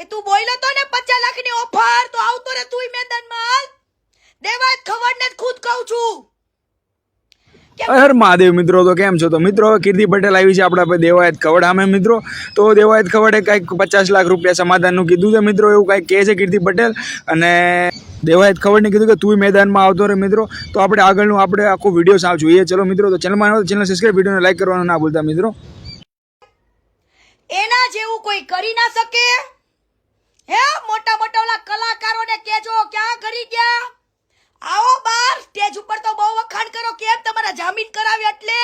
કે તું બોલ્યો તો ને પચાસ લાખની ઓફર તો આવતો રે તું મેદાનમાં. હાલ દેવા ખબર ને ખુદ કહું છું. હર મહાદેવ મિત્રો તો કેમ છો? તો મિત્રો કીર્તિ પટેલ આવી છે આપણા દેવાયત ખવડ સામે મિત્રો. તો દેવાયત ખવડે કંઈક પચાસ લાખ રૂપિયા સમાધાનનું કીધું છે મિત્રો. એવું કંઈક કહે છે કીર્તિ પટેલ. અને દેવાયત ખવડને કીધું કે તું મેદાનમાં આવતો રહે મિત્રો. તો આપણે આગળનું આપણે આખો વીડિયો સાવ જોઈએ. ચલો મિત્રો તો ચેનલમાં આવ્યો ચેનલ સબસ્ક્રાઈબ વિડીયોને લાઈક કરવાનું ના ભૂલતા મિત્રો. એના જેવું કોઈ કરી ના શકે? હે, મોટા મોટા ઓલા કલાકારોને કેજો ક્યાં કરી ગયા? આવો બાર, સ્ટેજ ઉપર તો બહુ વખાણ કરો, કેમ તમારા જામીન કરાવ્યા એટલે?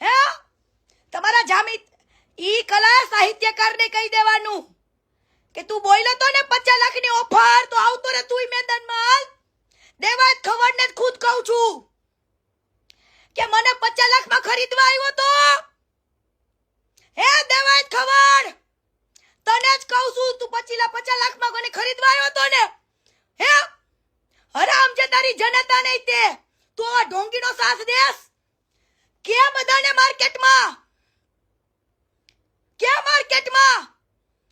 હે? તમારા જામીન, ઈ કલા સાહિત્યકારને કહી દેવાનું કે તું બોલ્યો તો ને પચાસ લાખની ઓફર, તો આવતો રે તું મેદાનમાં. હાલ દેવાય ખબર ને ખુદ કહું છું કે મને પચાસ લાખમાં ખરીદવા આવ્યો તો? હે, દેવાય ખબર તને જ કહું છું, તું પચીલા પચાસ લાખમાં કોને ખરીદવા આવ્યો તો ને? હે? હરામ છે તારી જનતા નહીં તે. તું આ ઢોંગીનો સાથ દેસ કે બધાને માર્કેટમાં? કે માર્કેટમાં?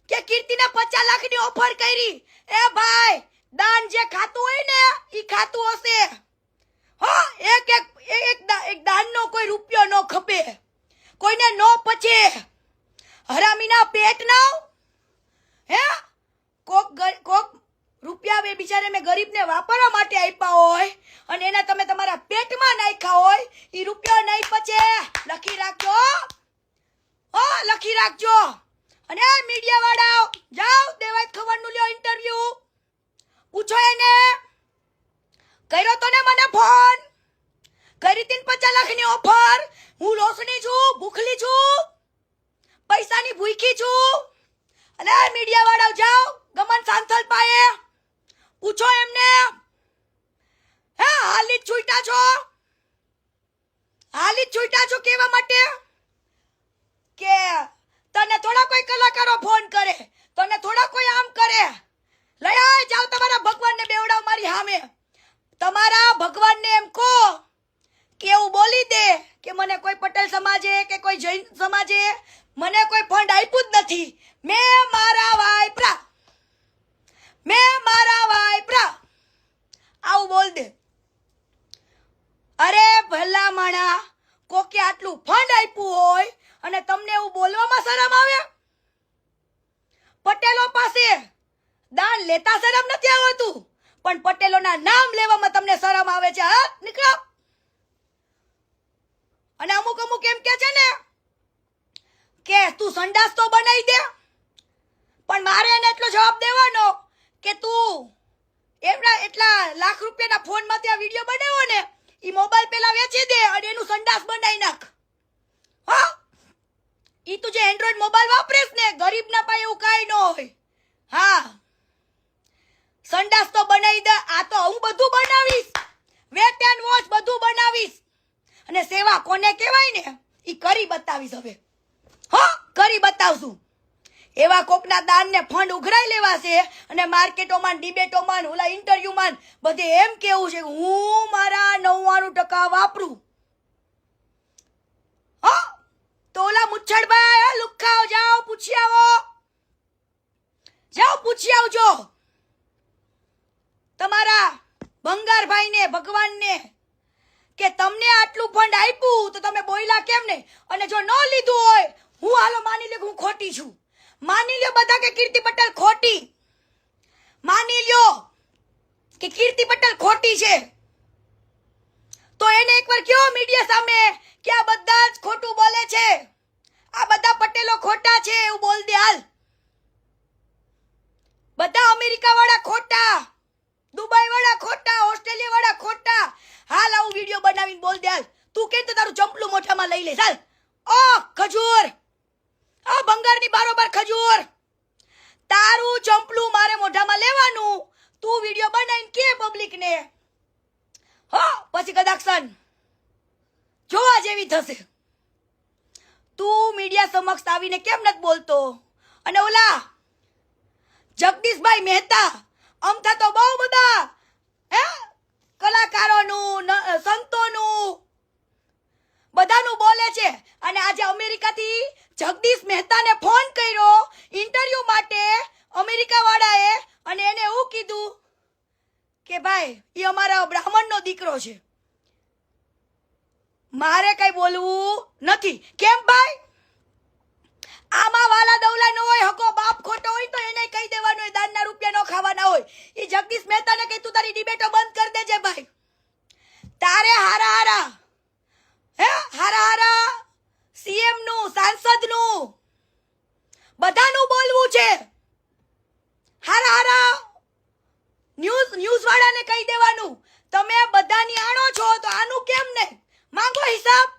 કે કીર્તિને પચાસ લાખની ઓફર કરી? એ ભાઈ, દાન જે ખાતું હોય ને એ ખાતું હશે. હો, એક એક એક એક દાનનો કોઈ રૂપિયો ન ખપે. કોઈને ન પચે હરામીના પેટ ના હે? કોક કોક રૂપિયા બે બિચારે મેં ગરીબને વાપરવા માટે આપ્યા હોય અને એના તમે તમારા પેટમાં નાખ્યા હોય એ રૂપિયા નહીં પચે. લખી રાખજો ઓ લખી રાખજો. અને મીડિયા વાળાઓ જાઓ દેવાય ખબરનું લ્યો ઇન્ટરવ્યુ પૂછો એને, કર્યો તો ને મને ફોન કરી તીન પચાસ લાખની ઓફર હું લોસણી છું, ભૂખલી છું, પૈસાની ભૂખી છું. અને મીડિયા વાળા જાઓ, ગમન સાંસલ પાએ પૂછો એમને. હે, હાલી છૂટા છો? હાલી છૂટા છો કેવા માટે? કે તને થોડા કોઈ કલાકારો ફોન કરે, તને થોડા કોઈ આમ કરે. લઈ આય, જાઓ તમારા ભગવાનને બેવડાવ મારી સામે. તમારા ભગવાનને એમ કહો કેવું બોલી દે. કે મને કોઈ પટેલ સમાજે કે કોઈ જૈન સમાજે મને કોઈ ફંડ આપ્યું જ નથી. મેં મારા વાયપરા. મેં મારા વાયપરા. આવું બોલ દે. અરે ભલા માણા કોકે આટલું ફંડ આપ્યું હોય અને તમને એવું બોલવામાં શરમ આવે? પટેલો પાસે દાન લેતા શરમ નથી આવતું. પણ પટેલોના નામ લેવામાં તમને શરમ આવે છે. હા, નીકળો. અને અમુક અમુક એમ કે છે ને, કે તું સંડાસ તો બનાવી દે, પણ મારે એને એટલો જવાબ દેવાનો કે તું એમના એટલા લાખ રૂપિયાના ફોનમાંથી આ વીડિયો બનાવ્યો ને એ મોબાઈલ પેલા વેચી દે અને એનું સંડાસ બનાવી નાખ. હા? એ તું જે એન્ડ્રોઈડ મોબાઈલ વાપરીશ ને, ગરીબના પાસે એવું કાંઈ ન હોય. હા. સંડાસ તો બનાવી દે, આ તો હું બધું બનાવીશ. વેટ એન્ડ વોચ બધું બનાવીશ. અને સેવા કોને કહેવાય ને એ કરી બતાવીશ હવે. હો, કરી બતાવશું. એવા કોકના દાનને ફંડ ઉઘરાઈ લેવાશે અને માર્કેટોમાં, ડિબેટોમાં ઓલા ઇન્ટરવ્યુમાં બધે એમ કેવું છે હું મારા નવ્વાણું ટકા વાપરું. હો, તો ઓલા મુચ્છડભાઈ લુખ્ખાઓ જાઓ, પૂછી આવો. જાઓ, પૂછી આવજો. તમારા ભંગારભાઈને, ભગવાનને કે તમને આટલું ફંડ આપ્યું તો કેમ નહીં? અને જો ન લીધું હોય, હું હાલો માની લ્યો હું ખોટી છું. માની લ્યો બધા કે કીર્તિ પટેલ ખોટી. માની લ્યો કે કીર્તિ પટેલ ખોટી છે. તો એને એકવાર કયો મીડિયા સામે કે આ બધા જ ખોટું બોલે છે? આ બધા પટેલો ખોટા છે એવું બોલ દે હાલ. બધા અમેરિકા વાળા ખોટા દુબઈ વાળા ખોટા ઓસ્ટ્રેલિયા વાળા ખોટા હાલ આવું વીડિયો બનાવીને બોલ દે હાલ તું કે તો તારું ચંપલું મોઢામાં લઈ લે, ચાલ. ઓ, ખજૂર. ઓ, બંગાળની બારોબાર ખજૂર. તારું ચંપલું મારે મોઢામાં લેવાનું. તું વીડિયો બનાવીને કે પબ્લિકને. હો, પછી કદાચ જોવા જેવી થશે. તું મીડિયા સમક્ષ આવીને કેમ નથી બોલતો? અને ઓલા જગદીશભાઈ મહેતા અમથા તો બહુ બધા, હે, કલાકારોનું સંતોનું બધાનું બોલે છે. અને આજે અમેરિકાથી જગદીશ મહેતાને ફોન કર્યો ઇન્ટરવ્યૂ માટે અમેરિકાવાળાએ અને એને એવું કીધું કે ભાઈ એ અમારા બ્રાહ્મણનો દીકરો છે. મારે કઈ બોલવું નથી. કેમ ભાઈ? આમાં વાલા દવલા ન હોય, હકો બાપ ખોટો હોય તો એને કહી દેવાનું હોય દાનના રૂપિયા ન ખાવાના હોય. એ જગદીશ મહેતાને કહી, તું તારી ડિબેટો બંધ કરી દેજે ભાઈ. તારે હારા હારા હે? હારા હારા. સીએમનું, સાંસદનું. બધાનું બોલવું છે. હારા હારા. ન્યૂઝ ન્યૂઝ વાળાને કહી દેવાનું. તમે બધાની આણો છો તો આનું કેમ ને માંગો હિસાબ.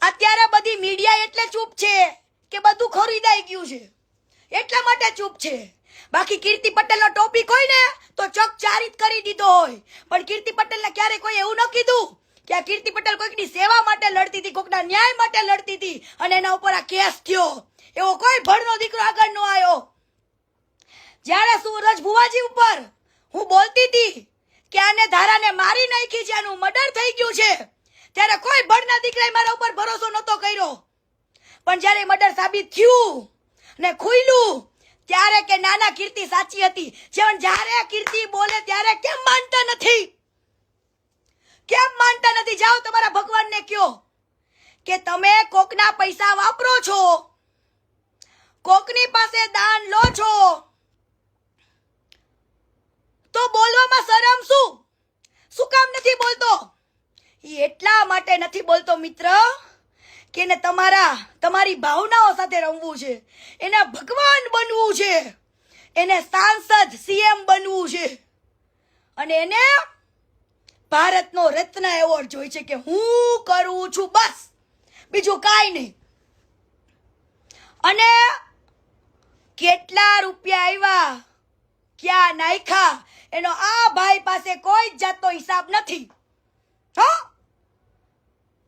અત્યારે બધી મીડિયા એટલે ચૂપ છે કે બધું ખરીદાઈ ગયું છે. એટલા માટે ચૂપ છે. બાકી કીર્તિ પટેલનો ટોપિક હોય ને, તો ચકચારિત કરી દીધો હોય. પણ કીર્તિ પટેલને ક્યારે કોઈ એવું ન કીધું. કે આ કીર્તિ પટેલ કોઈકની સેવા માટે લડતી હતી કોઈકના ન્યાય માટે લડતી હતી અને એના ઉપર આ કેસ થયો. એવો કોઈ ભણનો દીકરો આગળ ન આવ્યો. જ્યારે સુરજ ભુવાજી ઉપર હું બોલતી હતી કે આને ધારાને મારી નાખી છે, આનું મર્ડર થઈ ગયું છે, ત્યારે કોઈ ભણના દીકરાએ મારા ઉપર ભરોસો નહોતો કર્યો. પણ જ્યારે મર્ડર સાબિત થયું ને ખુલ્યું, ત્યારે કે નાના કીર્તિ સાચી હતી. જેમ જ્યારે કીર્તિ બોલે, ત્યારે કેમ માનતા નથી? કેમ માનતા નથી? જાઓ તમારા ભગવાનને કયો કે તમે કોકના પૈસા વાપરો છો, કોકની પાસે દાન લો છો, તો બોલવામાં શરમ શું? શું કામ નથી બોલતો? એ એટલા માટે નથી બોલતો મિત્ર કે તમારા, તમારી ભાવનાઓ સાથે રમવું છે. એને ભગવાન બનવું છે. એને સાંસદ, સીએમ બનવું છે. અને એને ભારતનો રત્ન એવોર્ડ જોઈ છે કે હું કરું છું, બસ. બીજું કાંઈ નહીં. અને કેટલા રૂપિયા આવ્યા ક્યાં નાખ્યા એનો આ ભાઈ પાસે કોઈ જ જાતનો હિસાબ નથી. હો?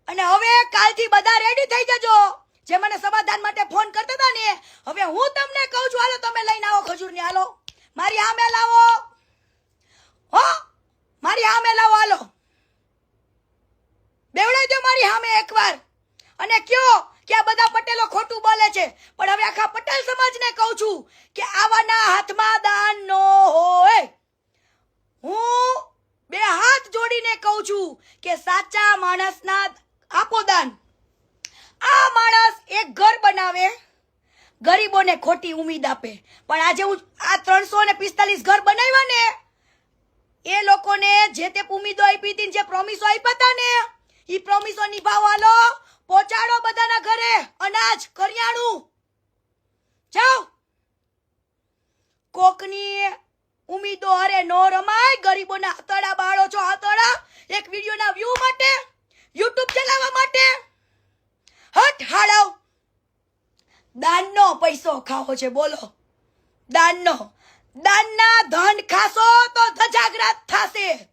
અને હવે કાલથી બધા રેડી થઈ જજો. જે મને સમાધાન માટે ફોન કરતા હતા ને, હવે હું તમને કહું છું, હાલો તમે લઈને આવો ખજૂરની હાલો. મારી આમે લાવો હો મારી સામે લાવો હાલો બેવડાઈ દો મારી સામે એકવાર. અને કયો કે આ બધા પટેલો ખોટું બોલે છે. પણ હવે આખા પટેલ સમાજને કહું છું કે આવાના હાથમાં દાન નો હોય. હું બે હાથ જોડીને કહું છું કે સાચા માણસના આપો દાન. આ માણસ એક ઘર બનાવે, ગરીબોને ખોટી ઉમીદ આપે. પણ આજે હું આ ત્રણસો ને પિસ્તાલીસ ઘર બનાવ્યા ને, એ લોકોને જે તે ઉમીદો આપી હતી જે પ્રોમિસો આપ્યા હતા ને એ પ્રોમિસો નિભાવવાનો પહોંચાડો બધાના ઘરે. અનાજ, કરિયાણું. જાઓ. કોકની ઉમીદો અરે નો રમાય. ગરીબોના આતડા બાળો છો આતડા એક વિડીયોના વ્યૂ માટે, યુટ્યુબ ચલાવવા માટે. હટ હાડાવ દાનનો પૈસો ખાવો છે, બોલો. દાનનો. દાનના ધન ખાશો તો ધજાગ્રત થશે.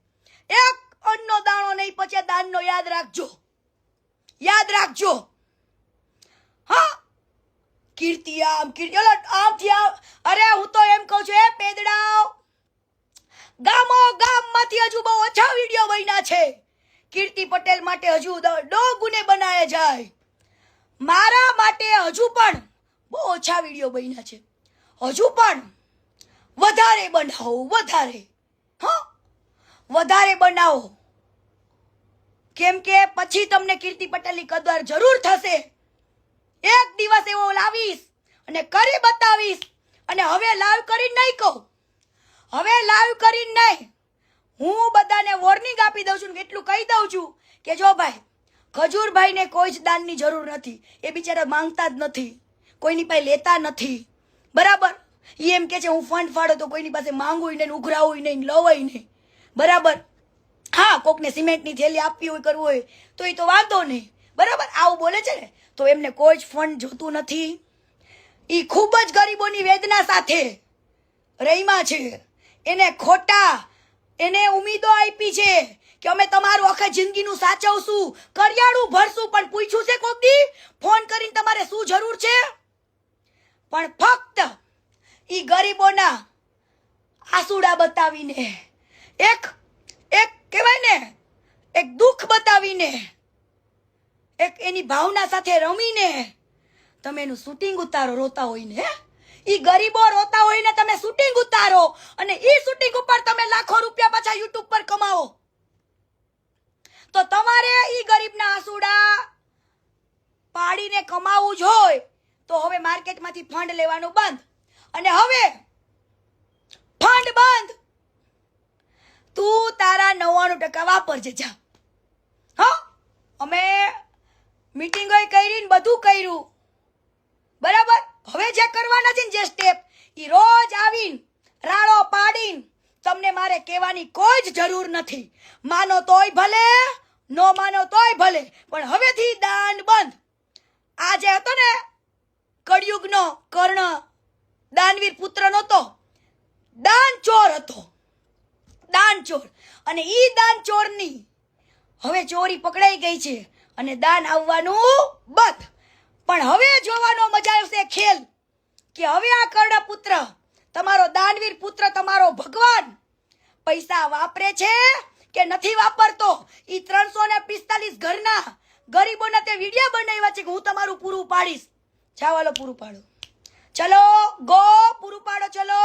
એક અન્નનો દાણો નહીં, પછી દાનનો યાદ રાખજો. યાદ રાખજો. હા? કીર્તિ આમ, કીર્તિ આમથી આમ અરે, હું તો એમ કહું છું, એ પેદડાઓ ગામો, ગામમાંથી હજુ બહુ ઓછા વીડિયો બન્યા છે. કીર્તિ પટેલ માટે હજુ ડો ગુને બનાવે જાય. મારા માટે હજુ પણ બહુ ઓછા વીડિયો બન્યા છે. હજુ પણ વધારે બનાવો, વધારે. હા? વધારે બનાવો. કેમ કે પછી તમને કીર્તિ પટેલની કદર જરૂર થશે. એક દિવસ એવો લાવીશ અને કરી બતાવીશ. અને હવે લાઈવ કરીને નહીં કહું. હવે લાઈવ કરીને નહીં. હું બધાને વોર્નિંગ આપી દઉં છું ને એટલું કહી દઉં છું કે જો ભાઈ, ખજૂરભાઈને કોઈ જ દાનની જરૂર નથી. એ બિચારા માંગતા જ નથી. કોઈની પાસે લેતા નથી. બરાબર? એ એમ કે છે, હું ફંડ ફાળો તો કોઈની પાસે માંગુય નહીં ઉઘરાવું નહીં, લવાય નહીં. બરાબર? હા, કોકને સિમેન્ટની થેલી આપવી હોય, કરવું હોય, તો એ તો વાંધો નહીં. બરાબર? આવું બોલે છે ને, તો એમને કોઈ જ ફંડ જોતું નથી. એ ખૂબ જ ગરીબોની વેદના સાથે રહીમાં છે. એને ખોટા, એને ઉમીદો આપી છે કે અમે તમારું આખા જિંદગીનું સાચવશું, કરિયાણું ભરશું. પણ પૂછ્યું છે કોક દી? ફોન કરીને તમારે શું જરૂર છે? પણ ફક્ત ઈ ગરીબોના આસુડા બતાવીને એક એક કહેવાય ને, એક દુઃખ બતાવીને, એક એની ભાવના સાથે રમીને તમે એનું શૂટિંગ ઉતારો, રોતા હોય ને ઈ ગરીબો રોતા હોય ને તમે શૂટિંગ ઉતારો અને ઈ શૂટિંગ ઉપર તમે લાખો રૂપિયા પાછા યુટ્યુબ પર કમાવો. તો તમારે ઈ ગરીબના આંસુડા પાડીને કમાવું જ તો હવે માર્કેટમાંથી ફંડ લેવાનું બંધ. અને હવે ફંડ બંધ. તું તારા નવ્વાણું ટકા વાપરજે, જા. હા? અમે મિટિંગો કરી ને બધું કર્યું. બરાબર? હવે જે કરવાના છે ને જે સ્ટેપ એ રોજ આવીને રાળો પાડીને તમને મારે કહેવાની કોઈ જ જરૂર નથી. માનો તોય ભલે, નો માનો તોય ભલે, પણ હવેથી દાન બંધ. આ જે હતો ને કળિયુગનો કર્ણ દાનવીર પુત્ર નહોતો દાન ચોર હતો. દાન ચોર. અને ઈ દાન ચોરની હવે ચોરી પકડાઈ ગઈ છે અને દાન આવવાનું બંધ. પણ હવે જોવાનો મજા આવશે ખેલ કે હવે આ કર્ણ પુત્ર, તમારો દાનવીર પુત્ર, તમારો ભગવાન પૈસા વાપરે છે કે નથી વાપરતો? ઈ ત્રણસો પિસ્તાલીસ ઘરના ગરીબોના તે વીડિયો બનાવ્યા છે કે હું તમારું પૂરું પાડીશ. જાવાલો પૂરું પાડો. ચલો, ગો, પૂરું પાડો, ચલો.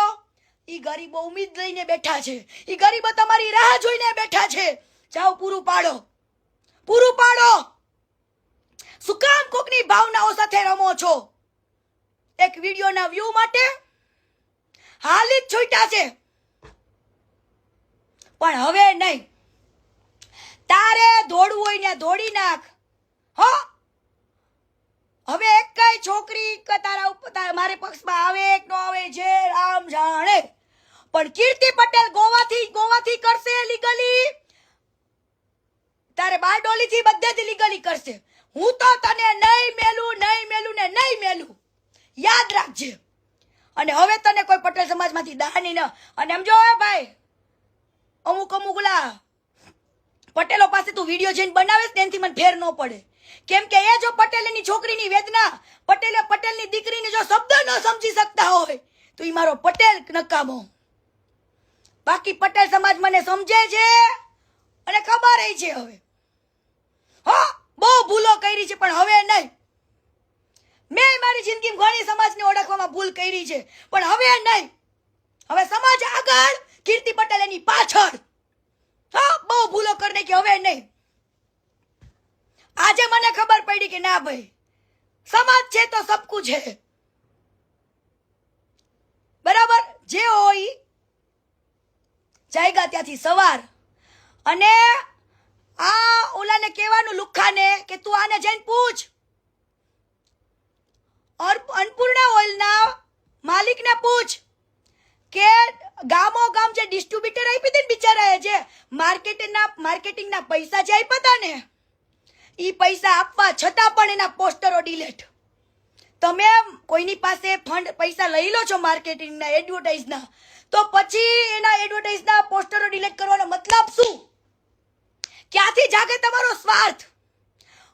ઈ ગરીબો ઉમીદ લઈને બેઠા છે. ઈ ગરીબો તમારી રાહ જોઈને બેઠા છે. જાઓ, પૂરું પાડો. પૂરું પાડો. શું કામ કોકની ભાવનાઓ સાથે રમો છો? એક વિડીયોના વ્યૂ માટે હાલી જ છૂટા છે. પણ હવે નહીં. તારે દોડવું હોય ને દોડી નાખ. હો? હવે એક કઈ છોકરી તારા ઉપર મારે પક્ષમાં આવે કે ન આવે, જે રામ જાણે. પણ કીર્તિ પટેલ ગોવાથી ગોવાથી કરશે લીગલી તારે બારડોલીથી બધેથી લીગલી કરશે. હું તો તને નહીં મેલું નહીં મેલું ને નહીં મેલું. યાદ રાખજે. અને હવે તને કોઈ પટેલ સમાજમાંથી દાની ન. અને એમ જો ભાઈ, અમુક અમુક ઓલા પટેલો પાસે તું વીડિયો જઈને બનાવે ને એનાથી મને ફેર ન પડે. કેમ કે એ જો પટેલની છોકરીની વેદના, પટેલે પટેલની દીકરીને જો શબ્દ ન સમજી શકતા હોય, તો એ મારો પટેલ નકામો. બાકી પટેલ સમાજ મને સમજે છે? અને ખબર છે હવે. હો, બહુ ભૂલો કરી છે, પણ હવે નહીં. મેં મારી જિંદગીમાં ઘણી સમાજને ઓળખવામાં ભૂલ કરી છે, પણ હવે નહીં. હવે સમાજ આગળ, કીર્તિ પટેલ એની પાછળ. હા, બહુ ભૂલો કરને કે હવે નહીં. આજે મને ખબર પડી કે ના ભાઈ, સમાજ છે તો સબકું છે. બરાબર? જે હોય જાયગા ત્યાંથી સવાર. અને આ ઓલાને કહેવાનું લુખ્ખાને કે તું આને જઈને પૂછ. અન્નપૂર્ણા ઓઇલના માલિકને પૂછ કે ગામો ગામ જે ડિસ્ટ્રીબ્યુટર આપી દે ને બિચારાએ જે માર્કેટના, માર્કેટિંગના પૈસા જે આપ્યા હતા ને એ પૈસા આપવા છતાં પણ એના પોસ્ટરો ડિલેટ તમે કોઈની પાસે ફંડ પૈસા લઈ લો છો માર્કેટિંગના એડવર્ટાઇઝના તો પછી એના એડવર્ટાઇઝના પોસ્ટરો ડિલેટ કરવાનો મતલબ શું? ક્યાંથી જાગે તમારો સ્વાર્થ?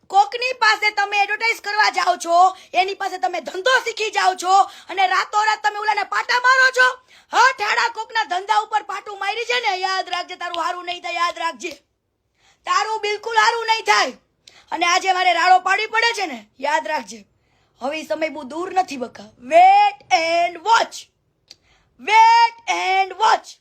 કોકની પાસે તમે એડવર્ટાઇઝ કરવા જાઓ છો, એની પાસે તમે ધંધો શીખી જાઓ છો, અને રાતોરાત તમે ઓલાને પાટા મારો છો? હા, ઠાડા કોકના ધંધા ઉપર પાટું મારી છે ને, યાદ રાખજે, તારું હારું નહીં થાય, યાદ રાખજે. તારું બિલકુલ હારું નહીં થાય. અને આજે મારે રાડો પાડવી પડે છે ને, યાદ રાખજે. હવે સમય બહુ દૂર નથી બકા. Wait and watch wait and watch